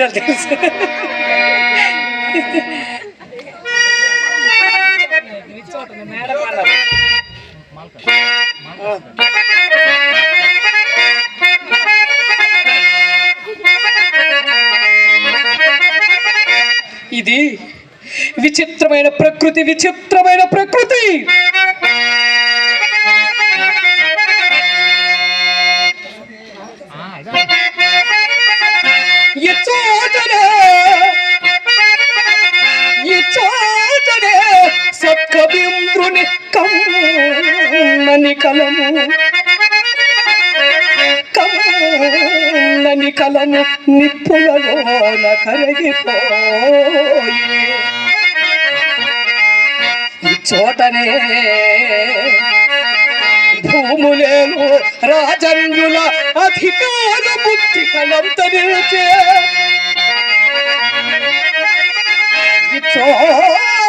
రాజ్యాలు తెలుసు ఇది విచిత్రమైన ప్రకృతి విచిత్రమైన ప్రకృతి. కమ్మని కలము. కమ్మని కలము నిప్పులలోన కరిగిపోయి. చోటనే భూములేను రాజన్యుల అధికార బుద్ధి కలంతరిచే ఈ చోటనే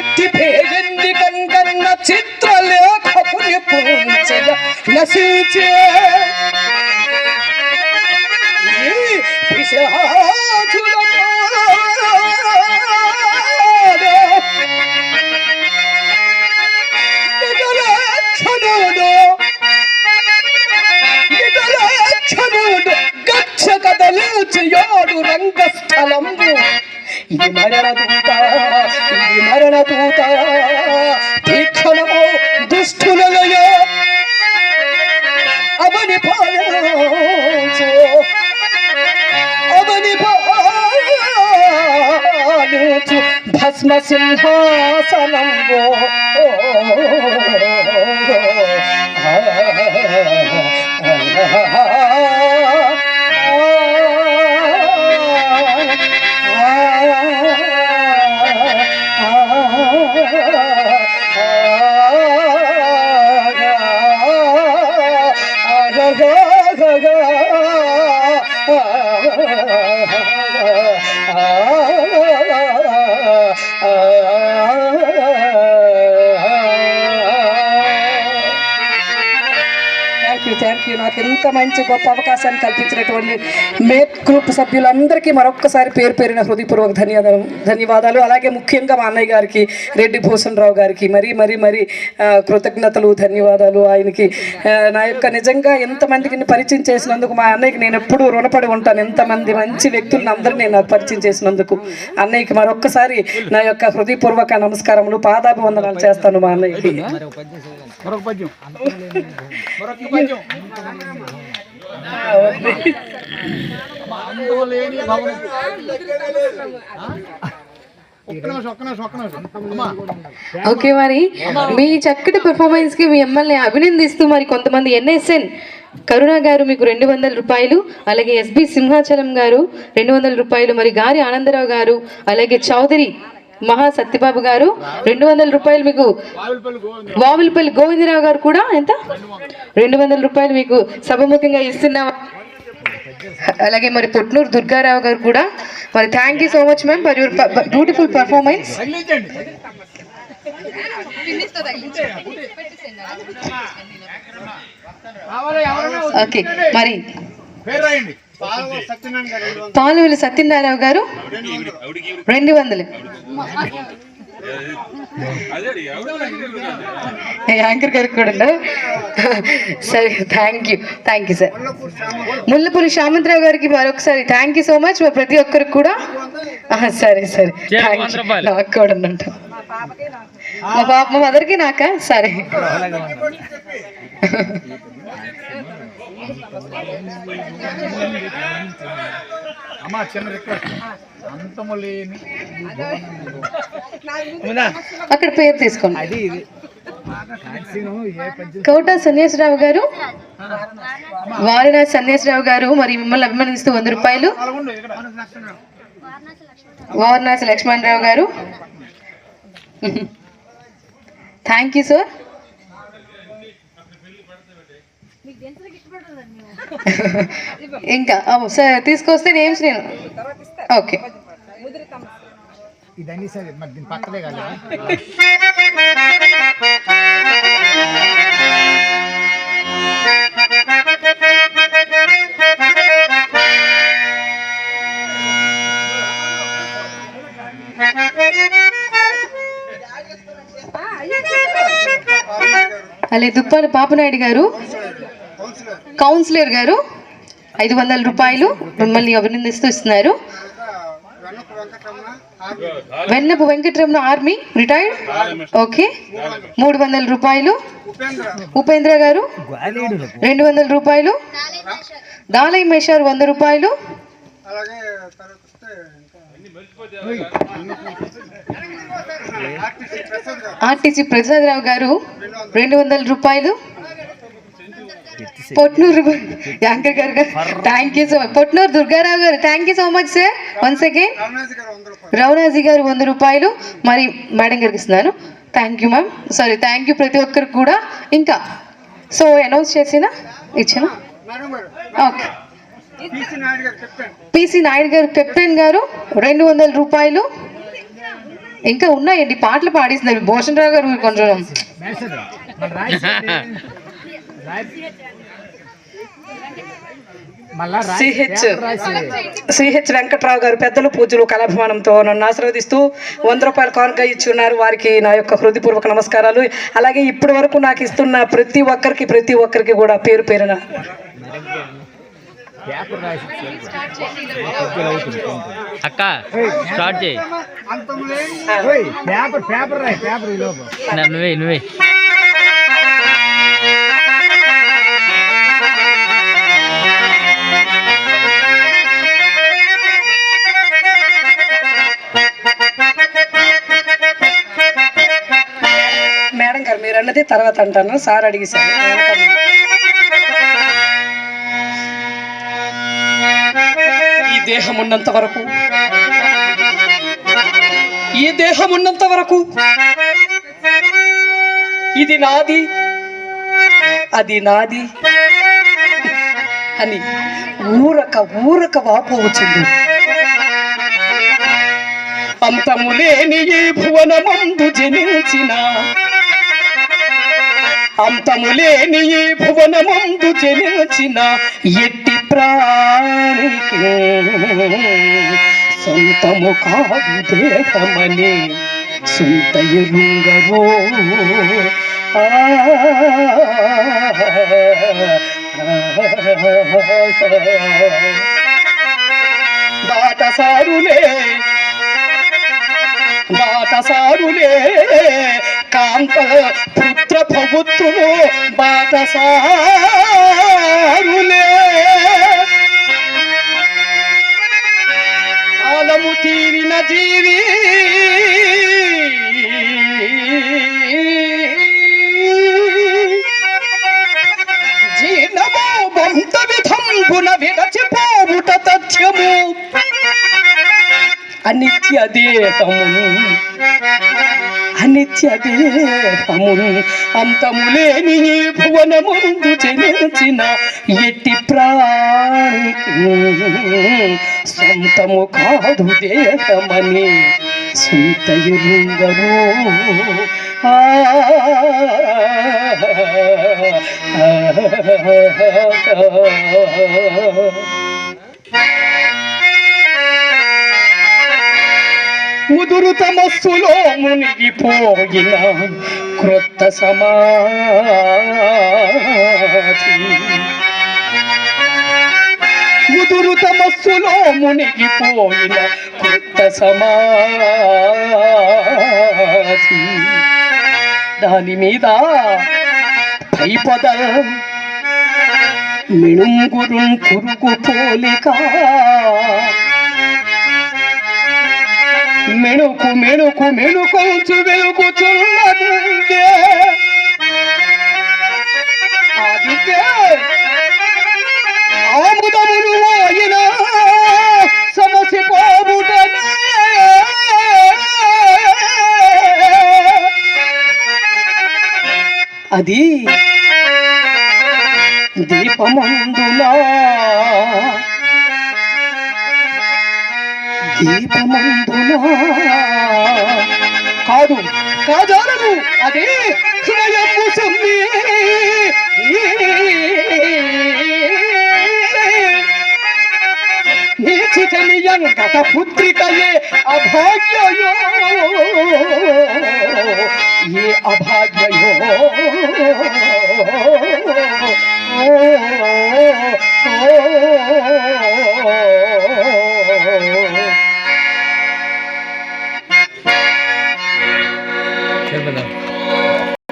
ఎత్తి పేరింది కన్న చిత్రలేఖకుని పూంచెల నశించే గచ్చ కదలేచి యోడు రంగస్థలంబు. ఇది మరణ భస్మ మాకు ఎంత మంచి గొప్ప అవకాశాన్ని కల్పించినటువంటి మేక్ గ్రూప్ సభ్యులందరికీ మరొక్కసారి పేరు పేరిన హృదయపూర్వక ధన్యవాదాలు ధన్యవాదాలు. అలాగే ముఖ్యంగా మా అన్నయ్య గారికి రెడ్డి భూషణరావు గారికి మరీ మరీ మరీ కృతజ్ఞతలు ధన్యవాదాలు. ఆయనకి నా యొక్క నిజంగా ఎంతమందికి పరిచయం చేసినందుకు మా అన్నయ్యకి నేను ఎప్పుడూ రుణపడి ఉంటాను. ఎంతమంది మంచి వ్యక్తులను అందరినీ నాకు పరిచయం చేసినందుకు. అన్నయ్యకి మరొక్కసారి నా యొక్క హృదయపూర్వక నమస్కారములు పాదాభివందనాలు చేస్తాను మా అన్నయ్యకి. ఓకే మరి మీ చక్కటి పెర్ఫార్మెన్స్కి మీ ఎమ్మెల్యే అభినందిస్తూ మరి కొంతమంది ఎన్ఎస్ఎన్ కరుణ గారు మీకు రెండు వందల రూపాయలు అలాగే ఎస్బి సింహాచలం గారు రెండు వందల రూపాయలు మరి గారి ఆనందరావు గారు అలాగే చౌదరి మహా సత్యబాబు గారు. రెండు వందల రూపాయలు మీకు వావులపల్లి గోవిందరావు గారు కూడా ఎంత? రెండు వందల రూపాయలు మీకు సభముఖంగా ఇస్తున్నాం. అలాగే మరి పొట్నూరు దుర్గారావు గారు కూడా. మరి thank you so much ma'am for your beautiful performance okay మరి రాయండి సత్యనారాయణ గారు పాలువెల్లి సత్యనారాయణ గారు రెండు వందలు. యాంకర్ గారికి కూడా? సరే thank you thank you sir Mullapuri Shamantarao గారికి మరొకసారి థ్యాంక్ యూ సో మచ్ ప్రతి ఒక్కరికి కూడా. సరే సరే. థ్యాంక్ యూ నాకు కూడా మా పాప మా మదర్కి నాకా? సరే. అమ్మా చిన్న రిక్వెస్ట్ అంతము లేని అక్కడ పేరు తీసుకోండి. అది ఇది. కోట సన్యాసరావు గారు? వారణాసి. సన్యాసరావు గారు మరి మిమ్మల్ని అభిమానిస్తూ వంద రూపాయలు. Varanasi Lakshmanarao. Garu. Thank you sir. ఇంకా సార్ తీసుకొస్తే నేమ్స్ నేను ఓకే. ఇదన్నీ సరే మరి దీని పక్కనే కదా. అలాగే దుప్పాల పాపనాయుడు గారు. కౌన్సిలర్ గారు ఐదు వందల రూపాయలు మిమ్మల్ని అభినందిస్తూ ఇస్తున్నారు. Vennapu Venkataramana army retired? Okay. మూడు వందల రూపాయలు. ఉపేంద్ర గారు రెండు వందల రూపాయలు. దాలై మేషారు వంద రూపాయలు. ఆర్టీసీ ప్రసాదరావు గారు రెండు వందల రూపాయలు. Potnuru anchor garu thank you so much Potnuru Durgarao garu thank you so much sir once again Ravanaji garu వంద రూపాయలు. మరి మేడం గారికి ఇస్తున్నాను. Thank you ma'am sorry thank you ప్రతి ఒక్కరికి కూడా. ఇంకా సో అనౌన్స్ చేసిన ఇచ్చిన? ఓకే పిసి నాయుడు గారు కెప్టెన్ గారు రెండు వందల రూపాయలు. ఇంకా ఉన్నాయండి పాటలు పాడిస్తున్నారు. భూషణ్ రావు గారు మీరు కొంచెం సిహెచ్ సిహెచ్ వెంకట్రావు గారు పెద్దలు పూజలు కళాభిమానంతో నన్ను ఆశీర్వదిస్తూ వంద రూపాయలు కానుక ఇచ్చి ఉన్నారు వారికి నా యొక్క హృదయపూర్వక నమస్కారాలు. అలాగే ఇప్పటి వరకు నాకు ఇస్తున్న ప్రతి ఒక్కరికి ప్రతి ఒక్కరికి కూడా పేరు పేరున అక్క స్టార్ట్ చేయి. నువ్వే నువ్వే అన్నది తర్వాత అంటాను. సార్ అడిగేశారు. ఈ దేహం ఉన్నంత వరకు ఈ దేహం ఉన్నంత వరకు ఇది నాది అది నాది అని ఊరక ఊరక వాపు వచ్చింది. అంతము లేని ఈ భువనమందు జనించిన అంతము లేని ఈ భువనమందు జనించిన ఎట్టి ప్రాణికి సొంతము కాదు దేహమని సొంత ఎరుంగరో దాటసారులే బాటసారులే కాంత పుత్ర పవిత్రులు బాటసారులే. కాలము తీరిన జీవి అనిత్య దేహము అనిత్య దేహము అంతములేని ఈ భువనముందు జనించిన ఎట్టి ప్రాణికి సొంతము కాదు దేహమని సొంత ఎరుంగరు ఆ. ముదురు తమస్సులో మునిగిపోయిన క్రొత్త సమాధి. ముదురు తమస్సులో మునిగిపోయిన క్రొత్త సమాధి. దాని మీద పై పైపద మిణుంగురు కురుకు పోలిక మెనుకు మెనుకు మెనుకొంచు వెలుగుచున్నది ఆముదమును ఆయన సమసిపోబుటనే అది దీపమందులా దీపమందునా కాదు కాదాలను అదే హృదయము సొమ్మి నీచితనియం గత పుత్రికయే అభాగ్యయో. ఏ అభాగ్యయో?